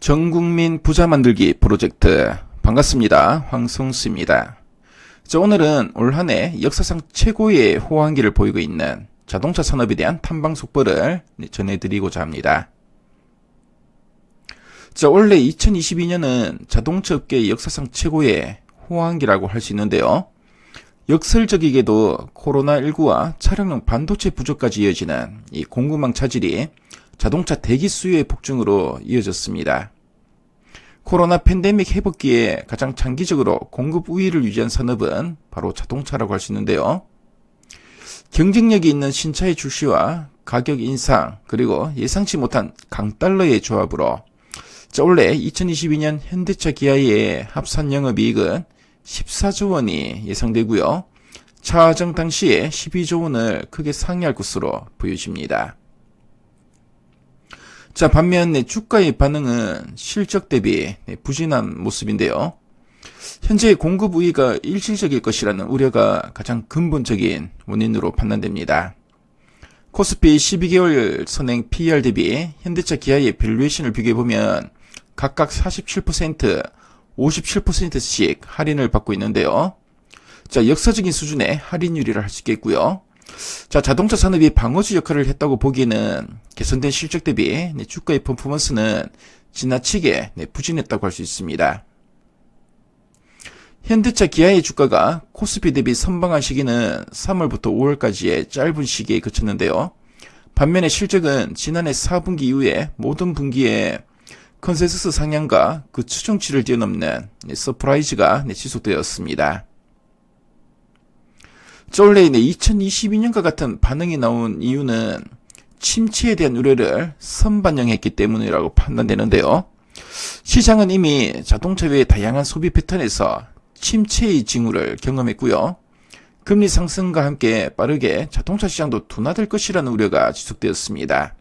전국민 부자 만들기 프로젝트 반갑습니다. 황성수입니다. 자, 오늘은 올 한 해 역사상 최고의 호황기를 보이고 있는 자동차 산업에 대한 탐방 속보를 네, 전해드리고자 합니다. 자, 원래 2022년은 자동차 업계의 역사상 최고의 호황기라고 할 수 있는데요. 역설적이게도 코로나19와 차량용 반도체 부족까지 이어지는 이 공급망 차질이 자동차 대기 수요의 폭증으로 이어졌습니다. 코로나 팬데믹 회복기에 가장 장기적으로 공급 우위를 유지한 산업은 바로 자동차라고 할 수 있는데요. 경쟁력이 있는 신차의 출시와 가격 인상 그리고 예상치 못한 강달러의 조합으로 자, 원래 2022년 현대차 기아의 합산 영업이익은 14조 원이 예상되고요. 차정 당시에 12조 원을 크게 상회할 것으로 보여집니다. 자, 반면 내 주가의 반응은 실적 대비 네, 부진한 모습인데요. 현재 공급 우위가 일시적일 것이라는 우려가 가장 근본적인 원인으로 판단됩니다. 코스피 12개월 선행 PER 대비 현대차 기아의 밸류에이션을 비교해보면 각각 47%, 57%씩 할인을 받고 있는데요. 자, 역사적인 수준의 할인율이라 할 수 있겠고요. 자, 자동차 산업이 방어주 역할을 했다고 보기에는 개선된 실적 대비 네, 주가의 퍼포먼스는 지나치게 네, 부진했다고 할 수 있습니다. 현대차 기아의 주가가 코스피 대비 선방한 시기는 3월부터 5월까지의 짧은 시기에 그쳤는데요. 반면에 실적은 지난해 4분기 이후에 모든 분기에 컨센서스 상향과 그 추정치를 뛰어넘는 네, 서프라이즈가 네, 지속되었습니다. 원래 2022년과 같은 반응이 나온 이유는 침체에 대한 우려를 선반영했기 때문이라고 판단되는데요. 시장은 이미 자동차 외의 다양한 소비 패턴에서 침체의 징후를 경험했고요. 금리 상승과 함께 빠르게 자동차 시장도 둔화될 것이라는 우려가 지속되었습니다.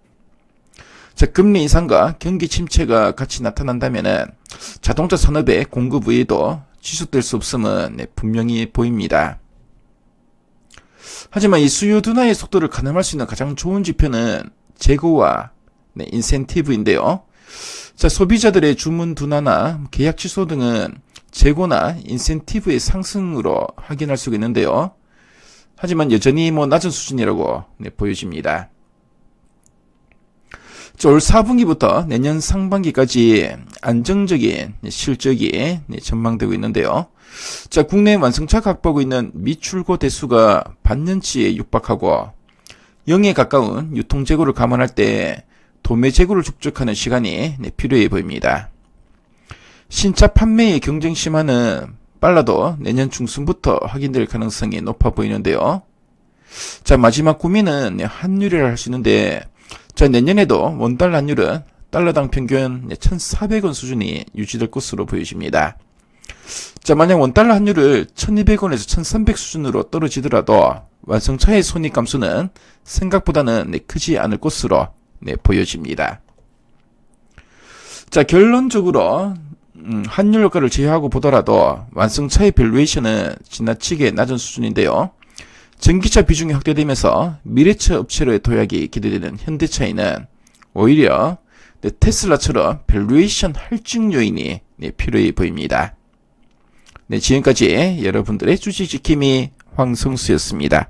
자, 금리 인상과 경기 침체가 같이 나타난다면 자동차 산업의 공급 외에도 지속될 수 없음은 네, 분명히 보입니다. 하지만 이 수요 둔화의 속도를 가늠할 수 있는 가장 좋은 지표는 재고와 네, 인센티브인데요. 자, 소비자들의 주문 둔화나 계약 취소 등은 재고나 인센티브의 상승으로 확인할 수가 있는데요. 하지만 여전히 뭐 낮은 수준이라고 네, 보여집니다. 올 4분기부터 내년 상반기까지 안정적인 실적이 전망되고 있는데요. 자, 국내 완성차 확보하고 있는 미출고 대수가 반년치에 육박하고 0에 가까운 유통 재고를 감안할 때 도매 재고를 축적하는 시간이 필요해 보입니다. 신차 판매의 경쟁 심화는 빨라도 내년 중순부터 확인될 가능성이 높아 보이는데요. 자, 마지막 고민은 환율이라 할 수 있는데 자, 내년에도 원달러 환율은 달러당 평균 1,400원 수준이 유지될 것으로 보여집니다. 자, 만약 원달러 환율을 1,200원에서 1,300 수준으로 떨어지더라도 완성차의 손익 감소는 생각보다는 네, 크지 않을 것으로 네, 보여집니다. 자, 결론적으로 음, 환율 효과를 제외하고 보더라도 완성차의 밸류에이션은 지나치게 낮은 수준인데요. 전기차 비중이 확대되면서 미래차 업체로의 도약이 기대되는 현대차에는 오히려 네, 테슬라처럼 밸류에이션 할증 요인이 네, 필요해 보입니다. 네, 지금까지 여러분들의 주식 지킴이 황성수였습니다.